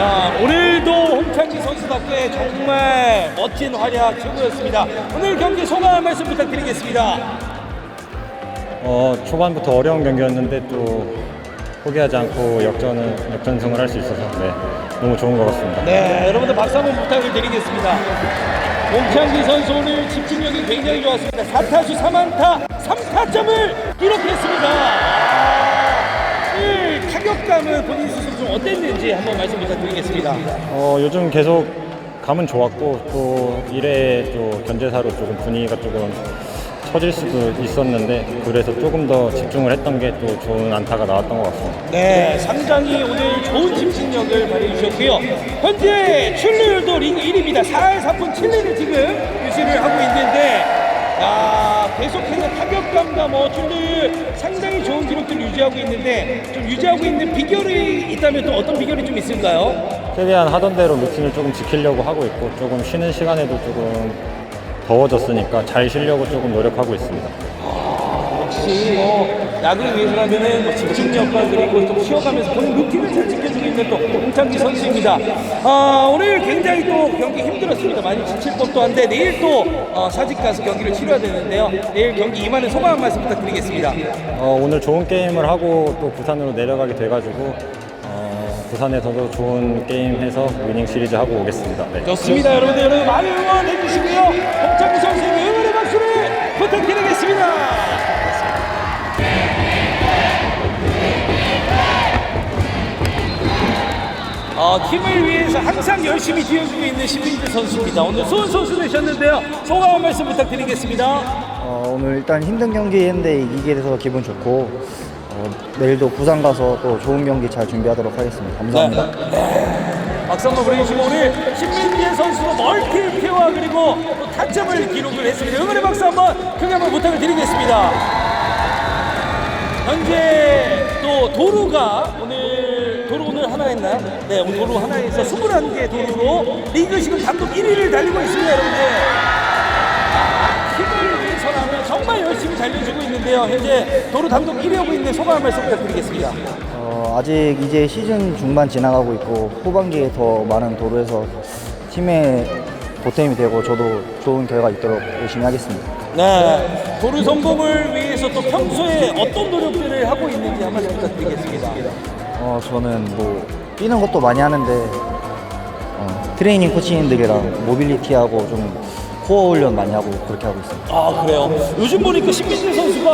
자, 오늘도 홍창기 선수답게 정말 멋진 활약 최고였습니다. 오늘 경기 소감 한 말씀 부탁드리겠습니다. 어, 초반부터 어려운 경기였는데 또 포기하지 않고 역전은 역전승을 할 수 있어서 네, 너무 좋은 것 같습니다. 네, 여러분들 박수 한번 부탁을 드리겠습니다. 홍창기 선수 오늘 집중력이 굉장히 좋았습니다. 4타수 3안타 3타점을 기록했습니다. 아, 오늘 타격감은 본인 스스로 좀 어땠는지 한번 말씀 부탁드리겠습니다. 어, 요즘 계속 감은 좋았고 또 1회 또 견제사로 조금 분위기가 조금 처질 수도 있었는데 그래서 조금 더 집중을 했던 게 또 좋은 안타가 나왔던 것 같습니다. 네, 상당히 오늘 좋은 집중력을 발휘해 주셨고요. 현재 출루율도 리그 1위입니다. 4할 4푼 7리를 지금 유지를 하고 있는데, 야, 계속해서 타격감과 뭐 출루율 상당히 좋은 기록들을 유지하고 있는데, 좀 유지하고 있는 비결이 있다면 또 어떤 비결이 좀 있을까요? 최대한 하던 대로 루틴을 조금 지키려고 하고 있고 조금 쉬는 시간에도 조금 더워졌으니까 잘 쉬려고 조금 노력하고 있습니다. 역시 뭐 야구를 위해서라면은 뭐 집중력과 그리고 또 쉬어가면서 경기 루틴을 잘 지켜주고 있는 또 홍창기 선수입니다. 아, 오늘 굉장히 또 경기 힘들었습니다. 많이 지칠 법도 한데 내일 또 어, 사직 가서 경기를 치러야 되는데요. 내일 경기 임하는 소감 한 말씀 부탁드리겠습니다. 어, 오늘 좋은 게임을 하고 또 부산으로 내려가게 돼가지고 어, 부산에서도 좋은 게임 해서 위닝 시리즈 하고 오겠습니다. 네. 좋습니다. 여러분들 여러분 많이 응원해 주시고요. 홍창기 선수에게 응원의 박수를 부탁드리겠습니다. 어, 팀을 위해서 항상 열심히 뛰어주고 있는 신민재 선수입니다. 오늘 수원 선수 되셨는데요. 소감 한 말씀 부탁드리겠습니다. 어, 오늘 일단 힘든 경기 했는데 이기게 돼서 기분 좋고 어, 내일도 부산 가서 또 좋은 경기 잘 준비하도록 하겠습니다. 감사합니다. 박수 한번 보내주시고 오늘 신민재 선수가 멀티피와 그리고 또 타점을 기록을 했습니다. 응원의 박수 한번 크게 한번 부탁을 드리겠습니다. 현재 또 도루가 오늘 도루 오늘 하나 했나요? 네 오늘 도루 하나 해서 21개 도루로. 리그 지금 단독 1위를 달리고 있습니다 여러분들. 아, 팀을 위해서라면 정말 열심히 달려주고 있는데요. 현재 도루 단독 1위 하고 있는 소감 한 말씀 부탁드리겠습니다. 어, 아직 이제 시즌 중반 지나가고 있고 후반기에 더 많은 도로에서 팀의 보탬이 되고 저도 좋은 결과 있도록 열심히 하겠습니다. 네 도루 성공을 위해서 또 평소에 어떤 노력들을 하고 있는지 한 말씀 부탁드리겠습니다 어, 저는 뭐 뛰는 것도 많이 하는데 어, 트레이닝 코치님들이랑 모빌리티하고 좀 코어 훈련 많이 하고 그렇게 하고 있습니다. 아 그래요? 요즘 보니까 신민재 선수가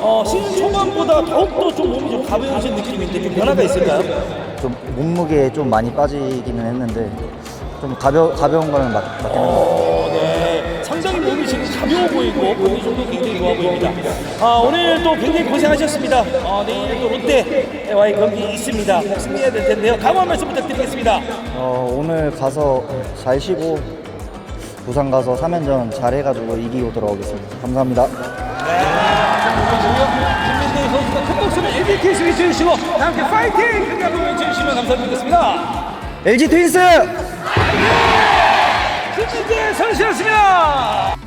어, 시즌 초반보다 더욱더 좀 몸이 좀 가벼워진 느낌인데 좀 변화가 있을까요? 좀 몸무게에 좀 많이 빠지기는 했는데 좀 가벼 가벼운 거는 맞, 맞긴 네. 지금 가벼워 보이고 컨디션도 굉장히 좋아 보입니다. 아, 오늘 또 굉장히 고생하셨습니다. 어, 내일 또 롯데와의 경기 있습니다. 꼭 승리해야 될 텐데요. 각오 한 말씀 부탁드리겠습니다. 어, 오늘 가서 잘 쉬고 부산 가서 3연전 잘 해가지고 이기고 돌아오겠습니다. 감사합니다. 김민재 선수가 큰 LGT에서 외쳐주시고 다 함께 파이팅! 크게 한번 외쳐주시면 감사드리겠습니다. LG 트윈스! 김민재 선수였습니다.